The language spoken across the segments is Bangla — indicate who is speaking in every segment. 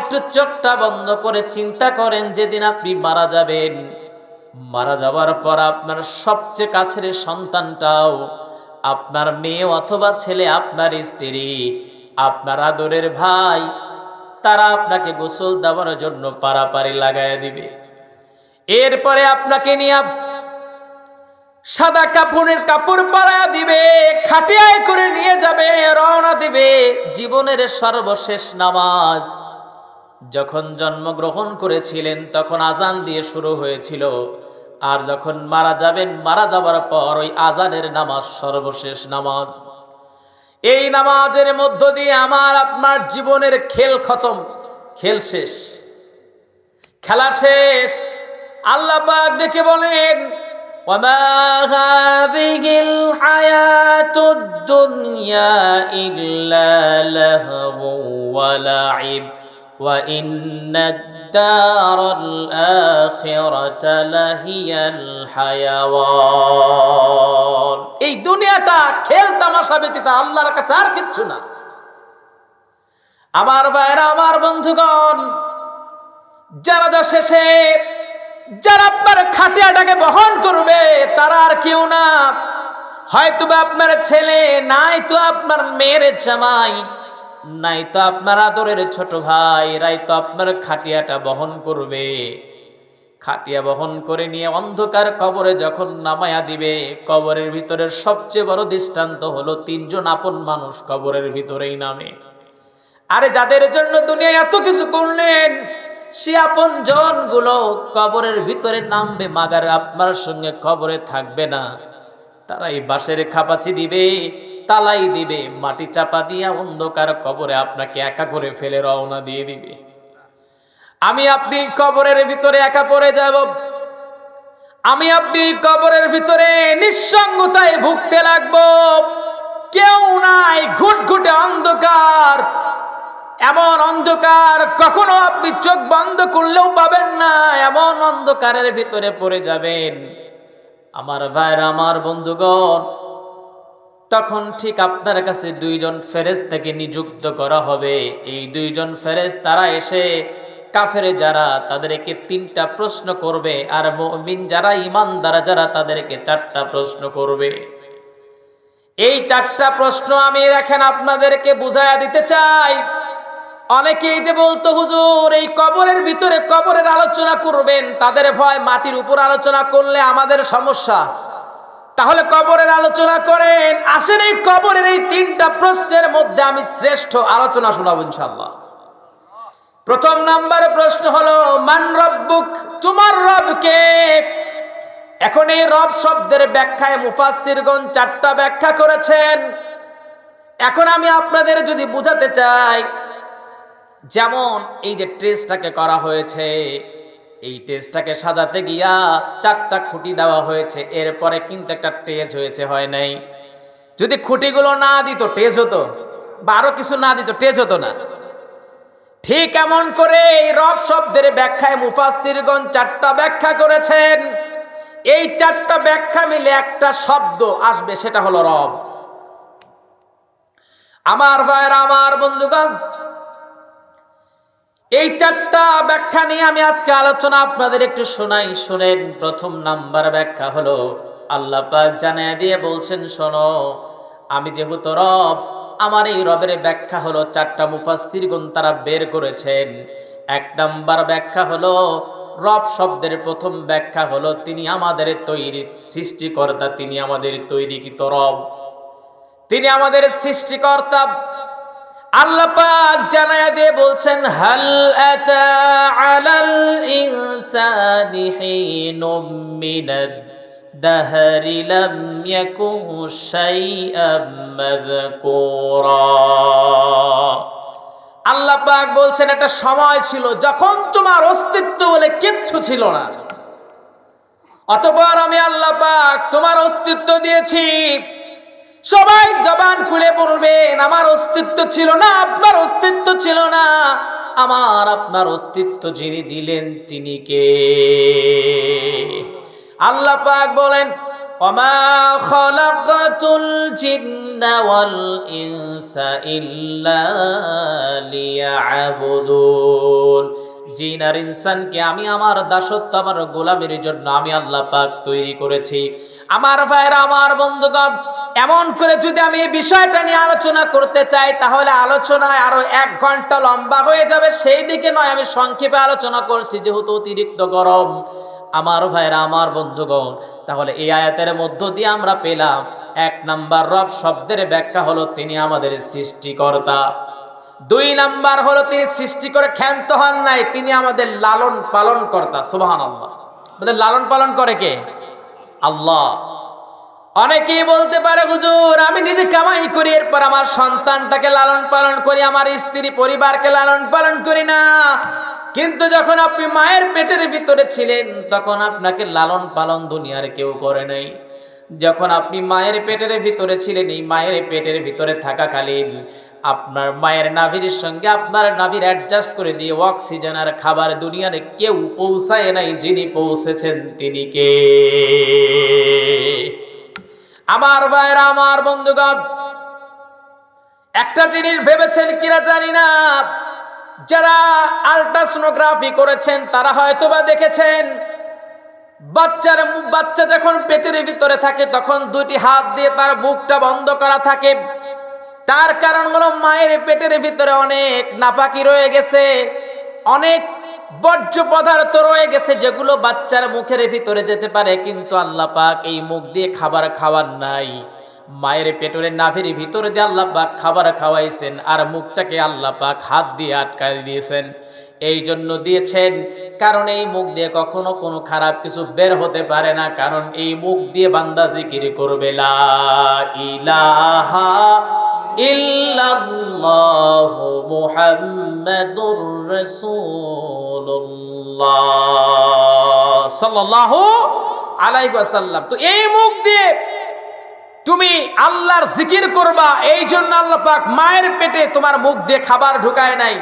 Speaker 1: একটু চোখটা বন্ধ করে চিন্তা করেন যেদিন আপনি মারা যাবেন। মারা যাওয়ার পর আপনার সবচেয়ে কাছের সন্তানটাও আপনার মেয়ে অথবা ছেলে, আপনার স্ত্রী, আপনার আদরের ভাই, তারা আপনাকে গোসল দেওয়ার জন্য পারাপারি লাগায় দিবে। এরপরে আপনাকে নিয়ে সাদা কাপড়ের কাপড় পাড়া দিবে, খাটিয়ায় করে নিয়ে যাবে, রওনা দিবে। জীবনের সর্বশেষ নামাজ যখন জন্মগ্রহণ করেছিলেন তখন আজান দিয়ে শুরু হয়েছিল আর যখন মারা যাবেন মারা যাবার পর ওই আজানের নামাজ সর্বশেষ নামাজ এই নামাজের মধ্য দিয়ে আমার আপনার জীবনের খেল খতম খেল শেষ খেলা শেষ আল্লাহ পাক ডেকে বলেন وما هذه الحياة الدنيا إلا لهو ولعب وإن الدار الآخرة لهي الحيوان এই দুনিয়াটা খেল তামাশা ব্যতীত আল্লাহর কাছে আর কিচ্ছু না আমার ভাইরা আমার বন্ধুগণ জানাজা শেষে যারা আপনার খাটিয়াটাকে বহন করবে তারা আর কেউ না হয়তো বা আপনার ছেলে নাই তো আপনার মেয়ের জামাই নাই তো আপনার আদরের ছোট ভাই, রাই তো আপনার খাটিয়াটা বহন করবে। খাটিয়া বহন করে নিয়ে অন্ধকার কবরে যখন নামায়া দিবে, কবরের ভিতরের সবচেয়ে বড় দৃষ্টান্ত হলো তিনজন আপন মানুষ কবরের ভিতরেই নামে। আরে যাদের জন্য দুনিয়া এত কিছু করলেন, সে আপন জনগুলো কবরের ভিতরে নামবে, মাগার আপনার সঙ্গে কবরে থাকবে না। তারাই বাঁশের খাপাচি দিবে তালাই দিবে, মাটি চাপা দিয়া অন্ধকার কবরে আপনাকে একা করে ফেলে রওনা দিয়ে দিবে। আমি আপনি কবরের ভিতরে একা পড়ে যাব। আমি আপনি কবরের ভিতরে নিঃসঙ্গতায় ভুগতে লাগবো। কেউ নাই ঘুট ঘুটঘুটে অন্ধকার। এমন অন্ধকার কখনো আপনি চোখ বন্ধ করলেও পাবেন না, এমন অন্ধকারের ভিতরে পড়ে যাবেন। আমার ভাইরা, আমার বন্ধুগণ তখন ঠিক আপনার কাছে দুইজন ফেরেজ থেকে নিযুক্ত করা হবে। এই দুইজন ফেরেজ তারা এসে কাফেরে যারা, তাদেরকে তিনটা প্রশ্ন করবে আর মমিন যারা ইমানদারা যারা, তাদেরকে চারটা প্রশ্ন করবে। এই চারটা প্রশ্ন আমি দেখেন আপনাদেরকে বুঝাইয়া দিতে চাই। অনেকেই যে বলতো, হুজুর, এই কবরের ভিতরে কবরের আলোচনা করবেন, তাদের ভয় মাটির উপর আলোচনা করলে আমাদের সমস্যা। তাহলে কবরের আলোচনা করেন। আসেন এই কবরের এই তিনটা প্রশ্নের মধ্যে আমি শ্রেষ্ঠ আলোচনা শোনাবো ইনশাল্লাহ প্রথম নাম্বারে প্রশ্ন হলো, মান রব্বুক, তোমার রবকে? এখন এই রব শব্দের ব্যাখ্যায় মুফাসসিরগণ চারটা ব্যাখ্যা করেছেন। এখন আমি আপনাদের যদি বুঝাতে চাই, যেমন এই যে টেস্টটাকে করা হয়েছে এই টেস্টটাকে সাজাতে গিয়া চারটা খুঁটি দেওয়া হয়েছে, এরপরে কিন্তু একটা টেজ হয়েছে, হয় নাই? যদি খুঁটিগুলো না দিত, টেজ হতো? বা আরও কিছু না দিত, টেজ হতো না? ঠিক এমন করে এই রব শব্দের ব্যাখ্যায় মুফাসসিরগণ চারটা ব্যাখ্যা করেছেন। এই চারটা ব্যাখ্যা মিলে একটা শব্দ আসবে, সেটা হলো রব। আমার ভাইয়ের, আমার বন্ধুগণ এই চারটা ব্যাখ্যা নিয়ে আমি আজকে আলোচনা আপনাদের একটু শোনাই। শুনেন, প্রথম নাম্বার ব্যাখ্যা হলো, আল্লাহ পাক জানিয়ে দিয়ে বলছেন, শোনো, আমি যেহেতু রব, আমার এই রবের ব্যাখ্যা হলো চারটা মুফাসসির গুণ তারা বের করেছেন। এক নাম্বার ব্যাখ্যা হলো, রব শব্দের প্রথম ব্যাখ্যা হলো, তিনি আমাদের তৈরি সৃষ্টিকর্তা, তিনি আমাদের তৈরি তৈরিকৃত রব। তিনি আমাদের সৃষ্টিকর্তা আল্লাহ পাক জানায়া দিয়ে বলছেন, হাল আতা আলাল ইনসানি হিনুম মিনাদ দাহরি লাম ইয়াকুন শাইআম মাযকুরা। আল্লাহ পাক বলছেন, একটা সময় ছিল যখন তোমার অস্তিত্ব বলে কিচ্ছু ছিল না। অতঃপর আমি আল্লাহ পাক তোমার অস্তিত্ব দিয়েছি। সবাই জবান খুলে বলবেন আমার অস্তিত্ব ছিল না আপনার অস্তিত্ব ছিল না আমার আপনার অস্তিত্ব যিনি দিলেন তিনি কে আল্লাহ পাক বলেন وما خلقت الجن والإنس إلا ليعبدون জিন আর ইনসানকে আমি আমার দাসত্ব, আমার গোলামের জন্য আমি আল্লাহ পাক তৈরি করেছি। আমার ভাইরা আমার বন্ধুগণ, এমন করে যদি আমি এই বিষয়টা নিয়ে আলোচনা করতে চাই, তাহলে আলোচনায় আরও এক ঘণ্টা লম্বা হয়ে যাবে। সেই দিকে নয়, আমি সংক্ষেপে আলোচনা করছি, যেহেতু অতিরিক্ত গরম। আমার ভাইরা আমার বন্ধুগণ, তাহলে এই আয়াতের মধ্য দিয়ে আমরা পেলাম, এক নাম্বার রব শব্দের ব্যাখ্যা হলো তিনি আমাদের সৃষ্টিকর্তা। দুই নাম্বার হলো তিনি সৃষ্টি করে ক্ষান্ত হন নাই, তিনি আমাদের লালন পালন কর্তা সুবাহান আল্লাহ আমাদের লালন পালন করে কে? আল্লাহ। অনেকেই বলতে পারে, হুজুর, আমি নিজে কামাই করি, এরপর আমার সন্তানটাকে লালন পালন করি, আমার স্ত্রী পরিবারকে লালন পালন করি না। কিন্তু যখন আপনি মায়ের পেটের ভিতরে ছিলেন, তখন আপনাকে লালন পালন দুনিয়ার কেউ করে নাই। যখন আপনি মায়ের পেটের ভিতরে ছিলেন, এই মায়ের পেটের ভিতরে থাকাকালীন আপনার মায়ের নাভির সঙ্গে আপনার নাভির অ্যাডজাস্ট করে দিয়ে অক্সিজেন আর খাবার দুনিয়ার কেউ পৌঁছায় নাই যিনি পৌঁছেছেন তিনি কে? আমার ভাইরা আমার বন্ধুগণ, একটা জিনিস ভেবেছেন কিনা জানি না। যারা আলট্রাসোনোগ্রাফি করেছেন, তারা হয়তোবা দেখেছেন বাচ্চার বাচ্চা যখন পেটের ভিতরে থাকে, তখন দুটি হাত দিয়ে তার মুখটা বন্ধ করা থাকে। তার কারণ হলো মায়ের পেটের ভিতরে অনেক নাপাকি রয়ে গেছে, অনেক বর্জ্য পদার্থ রয়ে গেছে যেগুলো বাচ্চার মুখের ভিতরে যেতে পারে, কিন্তু আল্লাপাক এই মুখ দিয়ে খাবার খাওয়ার নাই। মায়ের পেটরে নাভির ভিতরে দিয়ে আল্লাহ পাক খাবার খাওয়াইছেন আর মুখটাকে আল্লাহ পাক হাত দিয়ে আটকায় দিয়েছেন। এই জন্য দিয়েছেন, কারণ এই মুখ দিয়ে কখনো কোনো খারাপ কিছু বের হতে পারে না, কারণ এই মুখ দিয়ে বান্দা জিকির করবে, লা ইলাহা ইল্লাল্লাহ মুহাম্মাদুর রাসূলুল্লাহ। সাল্লাল্লাহু আলাইহি ওয়াসাল্লাম। তো এই মুখ দিয়ে তুমি আল্লাহর জিকির করবা, এই জন্য আল্লাহ পাক মায়ের পেটে তোমার মুখ দিয়ে খাবার ঢুকায় নাই।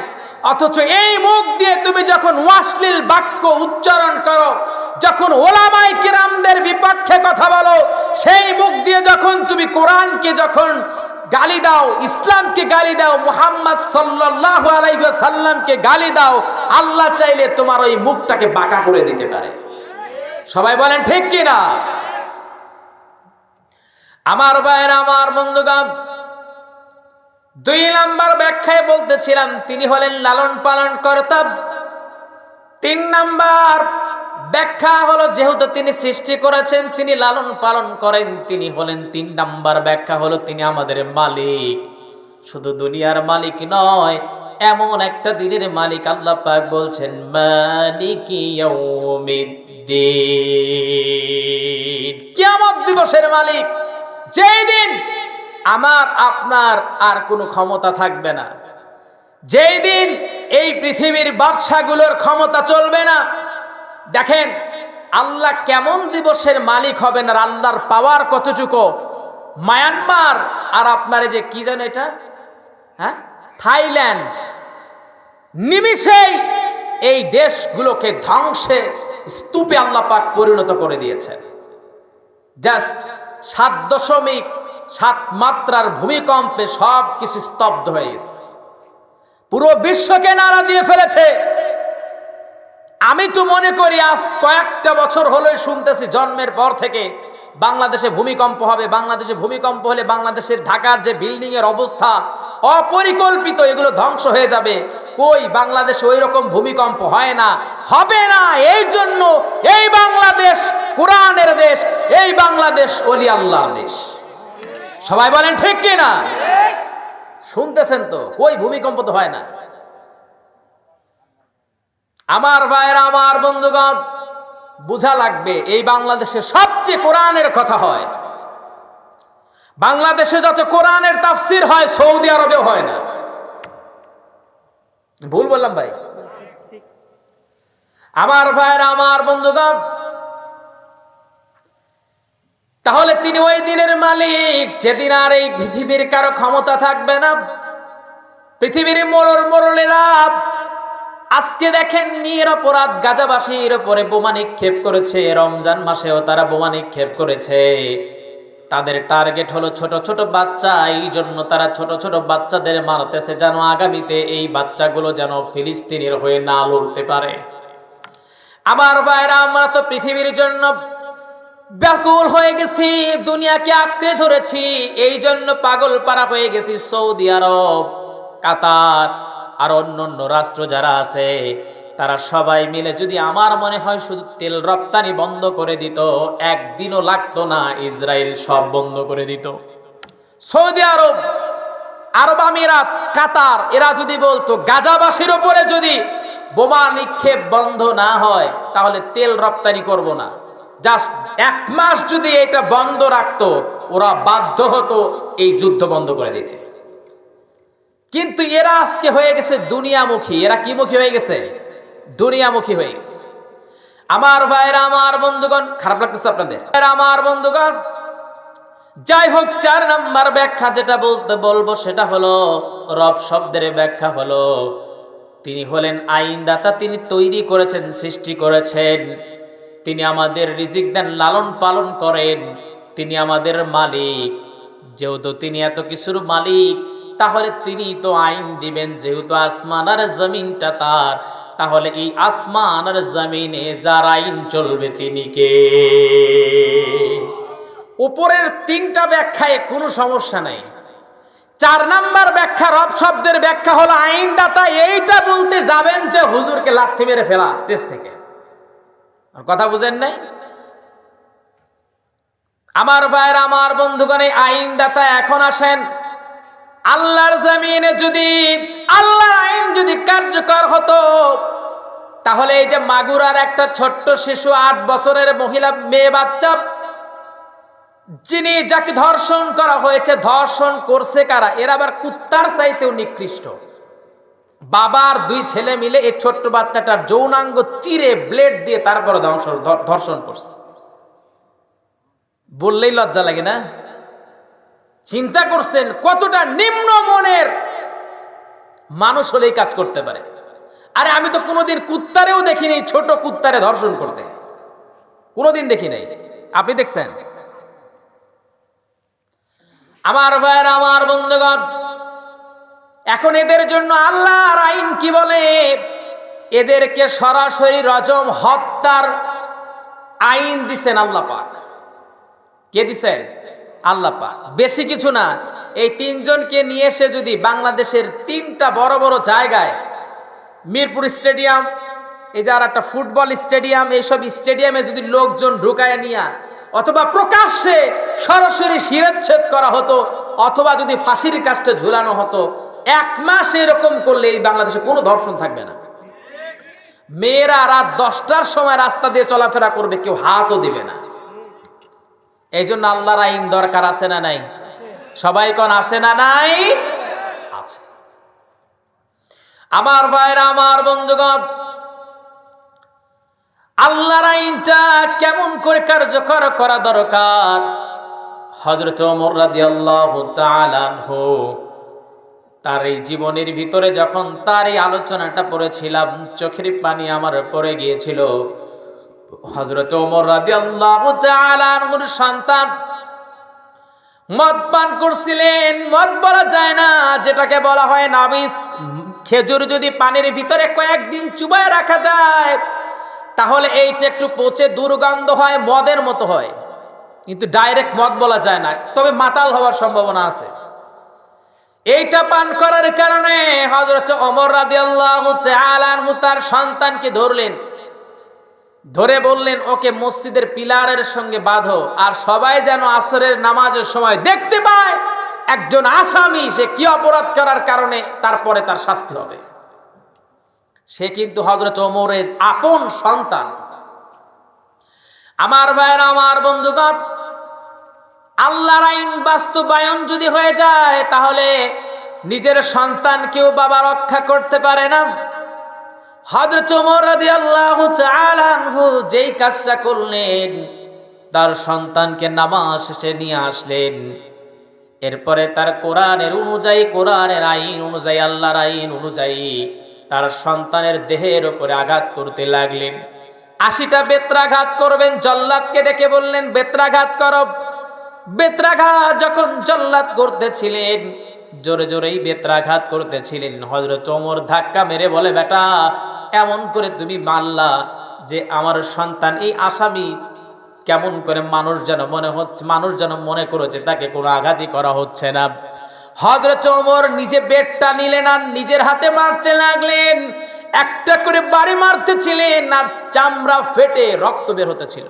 Speaker 1: অথচ এই মুখ দিয়ে তুমি যখন ওয়াসলিল বাক্য উচ্চারণ করো, যখন ওলামাই কিরামদের বিপক্ষে কথা বলো, সেই মুখ দিয়ে যখন তুমি কোরআনকে যখন গালি দাও, ইসলামকে গালি দাও, মোহাম্মদ আলাইহি সাল্লামকে গালি দাও, আল্লাহ চাইলে তোমার ওই মুখটাকে বাঁকা করে দিতে পারে। সবাই বলেন, ঠিক কি না আমার ভাইয়ের, আমার বন্ধুগান দুই নাম্বার ব্যাখ্যায় বলতেছিলাম, তিনি হলেন লালন পালন কর্তা তিন নাম্বার ব্যাখ্যা হলো, যেহেতু তিনি সৃষ্টি করেছেন, তিনি লালন পালন করেন, তিনি হলেন তিন নাম্বার ব্যাখ্যা হলো, তিনি আমাদের মালিক। শুধু দুনিয়ার মালিক নয়, এমন একটা দিনের মালিক আল্লাহ পাক বলছেন, মালিক কিয়ামত দিবসের মালিক। যেই দিন আমার, আপনার আর কোনো ক্ষমতা থাকবে না। যেই দিন এই পৃথিবীর বাদশাগুলোর ক্ষমতা চলবে না। দেখেন, আল্লাহ কেমন দিবসের মালিক হবেন আর আল্লাহর পাওয়ার কতটুকু? মায়ানমার আর আপনার যে কি যেন এটা? হ্যাঁ? থাইল্যান্ড। নিমিষেই এই দেশগুলোকে ধ্বংসে স্তূপে আল্লাহ পাক পরিণত করে দিয়েছেন। জাস্ট সাত দশমিক সাত মাত্রার ভূমিকম্পে সব কিছু স্তব্ধ হয়ে গেছে। পুরো বিশ্বকে নাড়া দিয়ে ফেলেছে। আমি তো মনে করি আজ কয়েকটা বছর হলোই শুনতেছি জন্মের পর থেকে বাংলাদেশে ভূমিকম্প হবে, বাংলাদেশে ভূমিকম্প হলে বাংলাদেশের ঢাকার যে বিল্ডিং এর অবস্থা অপরিকল্পিত, এগুলো ধ্বংস হয়ে যাবে। কই, বাংলাদেশে ওই রকম ভূমিকম্প হয় না? হবে না, এই জন্য এই বাংলাদেশ কোরআনের দেশ, এই বাংলাদেশ অলি আল্লাহর দেশ। সবাই বলেন ঠিক কি না শুনতেছেন তো, কই ভূমিকম্প তো হয় না। আমার ভাইয়েরা, আমার বন্ধুগণ বুঝা লাগবে, এই বাংলাদেশে সবচেয়ে কোরআনের কথা হয়। বাংলাদেশে যত কোরআনের তাফসির হয়, সৌদি আরবেও হয় না। ভুল বললাম ভাই? আমার ভাইয়েরা, আমার বন্ধুগণ, তাহলে তিনি ওই দিনের মালিক, যেদিন আর এই পৃথিবীর কারও ক্ষমতা থাকবে না। পৃথিবীর মোড়ল মোড়লেরা আজকে দেখেন নিরপরাধ গাজাবাসীর উপরে বোমা নিক্ষেপ করেছে। রমজান মাসেও তারা বোমা নিক্ষেপ করেছে। তাদের টার্গেট হলো ছোট ছোট বাচ্চা, এই জন্য তারা ছোট ছোট বাচ্চাদের মারতেছে যেন আগামীতে এই বাচ্চাগুলো যেন ফিলিস্তিনের হয়ে না লড়তে পারে। আবার ভাইরা, আমরা তো পৃথিবীর জন্য ব্যাকুল হয়ে গেছি, দুনিয়াকে আঁকড়ে ধরেছি, এই জন্য পাগল পারা হয়ে গেছি সৌদি আরব, কাতার আর অন্য অন্য রাষ্ট্র যারা আছে, তারা সবাই মিলে যদি আমার মনে হয় শুধু তেল রপ্তানি বন্ধ করে দিত, একদিনও লাগতো না, ইসরায়েল সব বন্ধ করে দিত। সৌদি আরব আরব আমিরাত, কাতার, এরা যদি বলতো, গাজাবাসীর ওপরে যদি বোমা নিক্ষেপ বন্ধ না হয়, তাহলে তেল রপ্তানি করব না। জাস্ট এক মাস যদি এটা বন্ধ রাখতো, ওরা বাধ্য হতো এই যুদ্ধ বন্ধ করে দিতে। কিন্তু এরা আজকে হয়ে গেছে দুনিয়ামুখী। এরা কি মুখী হয়ে গেছে? দুনিয়ামুখী হয়ে গেছে। আমার ভাইরা আমার বন্ধুগণ, খারাপ লাগতেছে আপনাদের? আমার বন্ধুগণ, যাই হোক, চার নাম্বার ব্যাখ্যা যেটা বলতে বলব সেটা হলো, রব শব্দের ব্যাখ্যা হলো, তিনি হলেন আইনদাতা, তিনি তৈরি করেছেন, সৃষ্টি করেছেন। তিনি আমাদের রিজিক দেন, লালন পালন করেন। তিনি আমাদের মালিক। যেহেতু তিনি এত কিছুর মালিক তাহলে তিনি তো আইন দিবেন, যেহেতু আসমান আর জমিনটা তার, তাহলে এই আসমান আর জমিনে যার আইন চলবে তিনি কে? উপরের তিনটা ব্যাখ্যায় কোনো সমস্যা নাই। চার নাম্বার ব্যাখ্যা রব শব্দের ব্যাখ্যা হলো, আইনদাতা এইটা বলতে যাবেন যে হুজুরকে লাথি মেরে ফেলা টেস্ট থেকে। কথা বুঝেন নাই? আমার ভাইয়ের, আমার বন্ধুগণ, এই আইনদাতা এখন আসেন আল্লাহর জমিনে যদি, আল্লাহর আইন যদি কার্যকর হতো, তাহলে এই যে মাগুরার একটা ছোট্ট শিশু, আট বছরের মহিলা, মেয়ে বাচ্চা, যিনি যাকে ধর্ষণ করা হয়েছে, ধর্ষণ করছে কারা? এর আবার কুত্তার চাইতেও নিকৃষ্ট। বাবার দুই ছেলে মিলে এই ছোট্ট বাচ্চাটার যৌনাঙ্গ চিরে ব্লেড দিয়ে তারপরে ধর্ষণ করছে। বললেই লজ্জা লাগে না? চিন্তা করছেন কতটা নিম্ন মনের মানুষ হলেই কাজ করতে পারে। আরে আমি তো কোনোদিন কুত্তারেও দেখিনি ছোট কুত্তারে ধর্ষণ করতে। কোনোদিন দেখি নাই। আপনি দেখছেন? আমার ভাইয়ের, আমার বন্ধুগণ, এখন এদের জন্য আল্লাহর আইন কি বলে? এদেরকে সরাসরি রজম হত্যার আইন দিছেন আল্লাহ পাক। কে দিছেন? আল্লাহ পাক। বেশি কিছু না। এই তিনজনকে নিয়ে এসে যদি বাংলাদেশের তিনটা বড় বড় জায়গায়, মিরপুর স্টেডিয়াম, এই যে আর একটা ফুটবল স্টেডিয়াম, এইসব স্টেডিয়ামে যদি লোকজন ঢুকায় নিয়া, অথবা প্রকাশ্যে সরাসরি শিরচ্ছেদ করা হতো, অথবা যদি ফাঁসির কাজটা ঝুলানো হতো, এক মাস এরকম করলে এই বাংলাদেশে কোনো ধর্ষণ থাকবে না। মেয়েরা রাত দশটার সময় রাস্তা দিয়ে চলাফেরা করবে, কেউ হাতও দিবে না। এই জন্য আল্লাহর আইন দরকার আছে না নাই? সবাই কোন আছে না নাই? আছে। আমার ভাইরা, আমার বন্ধুগণ, আল্লাহর আইনটা কেমন করে কার্যকর করা দরকার? হজরত ওমর রাদিয়াল্লাহু তাআলা আনহু তার এই জীবনের ভিতরে যখন তার এই আলোচনাটা পড়েছিলাম, চোখের পানি আমার পড়ে গিয়েছিল। হজরত ওমর তাআলা আনহুর সন্তান মদ পান করছিলেন। মদ বলা যায় না, যেটাকে বলা হয় নাবিস। খেজুর যদি পানির ভিতরে কয়েকদিন চুবায় রাখা যায়, তাহলে এইটা একটু পচে দুর্গন্ধ হয়, মদের মতো হয়। কিন্তু ডাইরেক্ট মদ বলা যায় না, তবে মাতাল হওয়ার সম্ভাবনা আছে। এইটা পান করার কারণে হজরত অমর রাদি আল্লাহ তার সন্তানকে ধরলেন। ধরে বললেন, ওকে মসজিদের পিলারের সঙ্গে বাঁধো। আর সবাই যেন আসরের নামাজের সময় দেখতে পায়, একজন আসামি, সে কি অপরাধ করার কারণে তারপরে তার শাস্তি হবে। সে কিন্তু হজরত ওমরের আপন সন্তান। আমার ভাইয়ের, আমার বন্ধুগণ, আল্লাহর আইন বাস্তবায়ন যদি হয়ে যায়, তাহলে নিজের সন্তানকেও বাবা রক্ষা করতে পারে না। যেই কাজটা করলেন, তার সন্তানকে নামাজ শেষে নিয়ে আসলেন। এরপরে তার কোরআনের অনুযায়ী, কোরআনের আইন অনুযায়ী, আল্লাহর আইন অনুযায়ী তার সন্তানের দেহের ওপরে আঘাত করতে লাগলেন। আশিটা বেত্রাঘাত করবেন, জল্লাদকে ডেকে বললেন, বেত্রাঘাত করব বেত্রাঘাত যখন জল্লাদ করতেছিলেন জোরে জোরেই বেত্রাঘাত করতেছিলেন। হজরত ওমর ধাক্কা মেরে বলে, বেটা, এমন করে তুমি মারলা যে আমার সন্তান, এই আসামি কেমন করে মানুষ যেন মনে হচ্ছে, মানুষ যেন মনে করেছে তাকে কোনো আঘাতই করা হচ্ছে না। হজরত ওমর নিজে বেডটা নিলেন আর নিজের হাতে মারতে লাগলেন। একটা করে বাড়ি মারতেছিলেন আর চামড়া ফেটে রক্ত বের হতেছিল।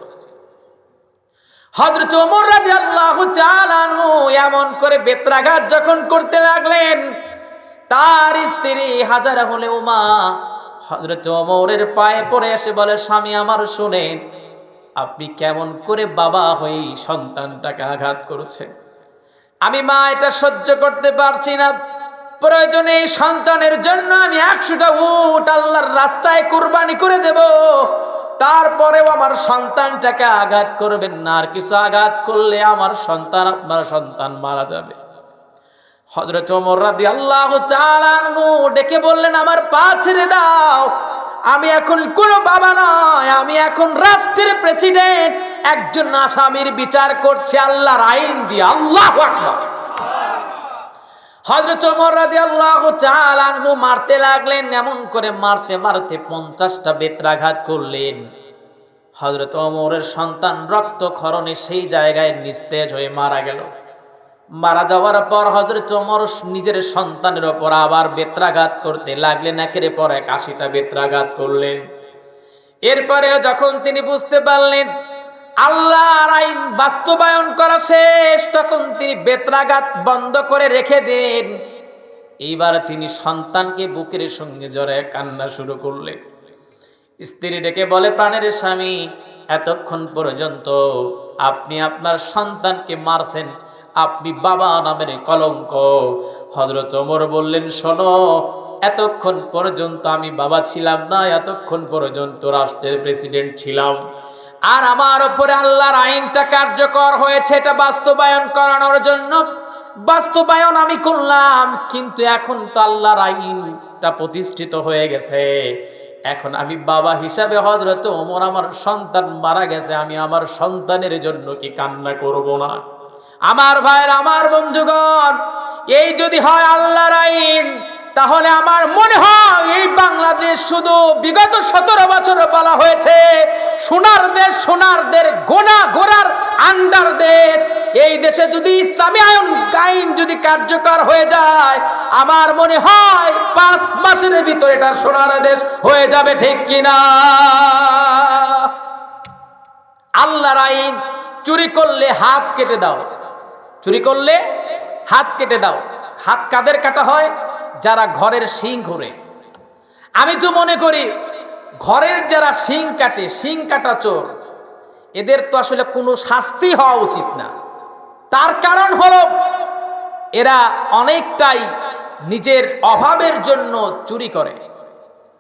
Speaker 1: হজরত ওমর রাদিয়াল্লাহু তাআলা আনহু এমন করে বেত্রাঘাত যখন করতে লাগলেন, তার স্ত্রী হাজারা হলে উমা হজরত ওমরের পায়ে পড়ে এসে বলে, স্বামী আমার, শুনেন, আপনি কেমন করে বাবা হয়ে সন্তানটাকে আঘাত করেছেন? আমি মা, এটা সহ্য করতে পারছি না। প্রয়োজনে সন্তানের জন্য আমি একশোটা উট আল্লাহর রাস্তায় কুরবানি করে দেব। তারপরেও আমার সন্তানটাকে আঘাত করবেন না, আর কিছু আঘাত করলে আমার সন্তান আপনার সন্তান মারা যাবে। হজরত রাদি আল্লাহ ডেকে বললেন, আমার পা ছেড়ে দাও। আমি এখন কোনো বাবা নয়, আমি এখন রাষ্ট্রের প্রেসিডেন্ট। একজন আসামির বিচার করছে, আল্লাহর আইন দিয়ে আল্লাহ হজরত ওমর রাদি আল্লাহ চালানহু মারতে লাগলেন, এমন করে মারতে মারতে পঞ্চাশটা বেত্রাঘাত করলেন। হজরত ওমরের সন্তান রক্তক্ষরণে সেই জায়গায় নিস্তেজ হয়ে মারা গেল। মারা যাওয়ার পর হজরত ওমর নিজের সন্তানের ওপর আবার বেত্রাঘাত করতে লাগলেন, একের পর এক আশিটা বেত্রাঘাত করলেন। এরপরে যখন তিনি বুঝতে পারলেন আল্লাহর আইন বাস্তবায়ন করা শেষ, তখন তিনি বেত্রাঘাত বন্ধ করে রেখে দেন। এইবার তিনি সন্তানকে বুকের সঙ্গে জড়ায় কান্না শুরু করলেন। স্ত্রী ডেকে বলে, প্রাণের স্বামী, এতক্ষণ পর্যন্ত আপনি আপনার সন্তানকে মারছেন। আপনি বাবা নামের কলঙ্ক। হজরত ওমর বললেন, শোনো, এতক্ষণ পর্যন্ত আমি বাবা ছিলাম না, এতক্ষণ পর্যন্ত রাষ্ট্রের প্রেসিডেন্ট ছিলাম। আর আমার ওপরে আল্লাহর আইনটা কার্যকর হয়েছে, এটা বাস্তবায়ন করানোর জন্য। বাস্তবায়ন আমি করলাম, কিন্তু এখন তো আল্লাহর আইনটা প্রতিষ্ঠিত হয়ে গেছে। এখন আমি বাবা হিসাবে হজরত ওমর আমার সন্তান মারা গেছে, আমি আমার সন্তানের জন্য কি কান্না করব না? আমার ভাইয়ের, আমার বন্ধুগণ, এই যদি হয় আল্লাহর আইন তাহলে আমার মনে হয় এই বাংলাদেশ শুধু বিগত সতেরো বছর বলা হয়েছে, সোনার দেশ সোনারদের গোনা গোড়ার আন্ডার দেশ। এই দেশে যদি ইসলামী আইন আইন যদি কার্যকর হয়ে যায়, আমার মনে হয় পাঁচ মাসের ভিতরে এটা সোনার দেশ হয়ে যাবে, ঠিক কিনা? আল্লাহর আইন, চুরি করলে হাত কেটে দাও। চুরি করলে হাত কেটে দাও। হাত কাদের কাটা হয়? যারা ঘরের শিং ঘুরে। আমি তো মনে করি, ঘরের যারা শিং কাটে, শিং কাটা চোর, এদের তো আসলে কোনো শাস্তি হওয়া উচিত না। তার কারণ হলো, এরা অনেকটাই নিজের অভাবের জন্য চুরি করে।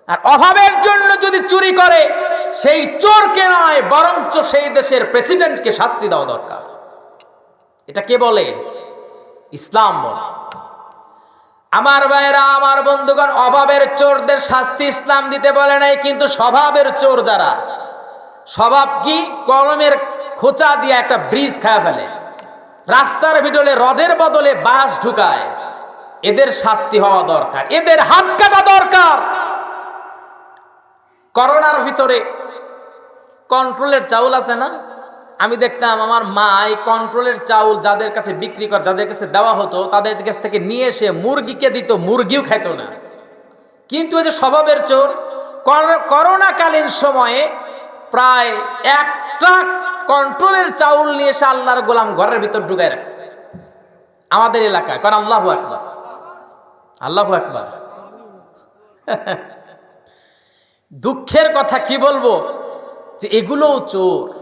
Speaker 1: আর অভাবের জন্য যদি চুরি করে, সেই চোরকে নয়, বরঞ্চ সেই দেশের প্রেসিডেন্টকে শাস্তি দেওয়া দরকার। এটা কে বলে? ইসলাম বলে। আমার ভাইরা আমার বন্ধুগণ, অভাবের চোরদের শাস্তি ইসলাম দিতে বলে নাই, কিন্তু স্বভাবের চোর যারা, স্বভাব কি? কলমের খোঁচা দিয়ে একটা ব্রিজ খায় ফেলে, রাস্তার ভিতরে রডের বদলে বাঁশ ঢুকায়, এদের শাস্তি হওয়া দরকার, এদের হাত কাটা দরকার। করোনার ভিতরে কন্ট্রোলের চাউল আছে না? আমি দেখতাম আমার মা এই কন্ট্রোলের চাউল যাদের কাছে বিক্রি কর, যাদের কাছে দেওয়া হতো, তাদের কাছ থেকে নিয়ে এসে মুরগিকে দিত, মুরগিও খাইত না। কিন্তু ওই যে স্বভাবের চোর কর- করোনাকালীন সময়ে প্রায় এক ট্রাক কন্ট্রোলের চাউল নিয়ে এসে আল্লাহর গোলাম ঘরের ভিতর ঢুকায় রাখছে। আমাদের এলাকায়, কারণ আল্লাহ একবার আল্লাহ একবার দুঃখের কথা কি বলব? যে এগুলোও চোর।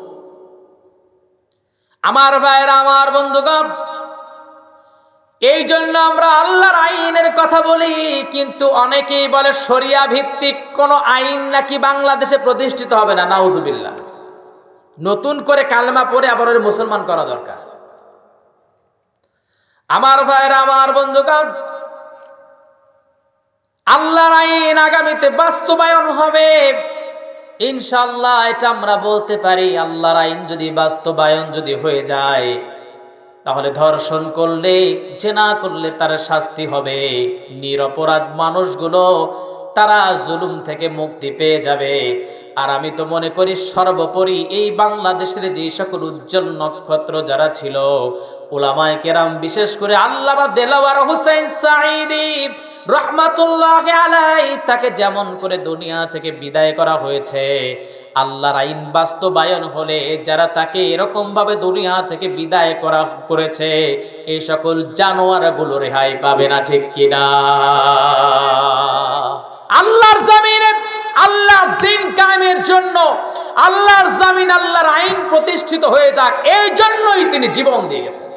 Speaker 1: আমার ভাইয়ের, আমার বন্ধুগণ এই জন্য আমরা আল্লাহর আইনের কথা বলি, কিন্তু অনেকেই বলে শরিয়া ভিত্তিক কোন আইন নাকি বাংলাদেশে প্রতিষ্ঠিত হবে না, নাউজুবিল্লাহ। নতুন করে কালমা পড়ে আবার ওর মুসলমান করা দরকার। আমার ভাইয়ের, আমার বন্ধুগণ, আল্লাহর আইন আগামীতে বাস্তবায়ন হবে। ইনশাল্লাহ এটা আমরা বলতে পারি, আল্লাহর আইন যদি বাস্তবায়ন যদি হয়ে যায়, তাহলে ধর্ষণ করলে, জেনা করলে তার শাস্তি হবে। নিরপরাধ মানুষগুলো তারা জুলুম থেকে মুক্তি পেয়ে যাবে। আর আমি তো মনে করি সর্বোপরি এই বাংলাদেশের যে সকল উজ্জ্বল নক্ষত্র যারা ছিল ওলামায় কেরাম, বিশেষ করে আল্লামা দেলাওয়ার হুসাইন সাইদি রহমাতুল্লাহ আলাই তাকে যেমন করে দুনিয়া থেকে বিদায় করা হয়েছে, আল্লাহর আইন বাস্তবায়ন হলে যারা তাকে এরকমভাবে দুনিয়া থেকে বিদায় করা করেছে এই সকল জানোয়ারগুলো রেহাই পাবে না, ঠিক কিনা? আল্লাহর জামিনে আল্লাহর দিন কায়েমের জন্য আল্লাহর জামিন আল্লাহর আইন প্রতিষ্ঠিত হয়ে যাক এই জন্যই তিনি জীবন দিয়ে গেছেন।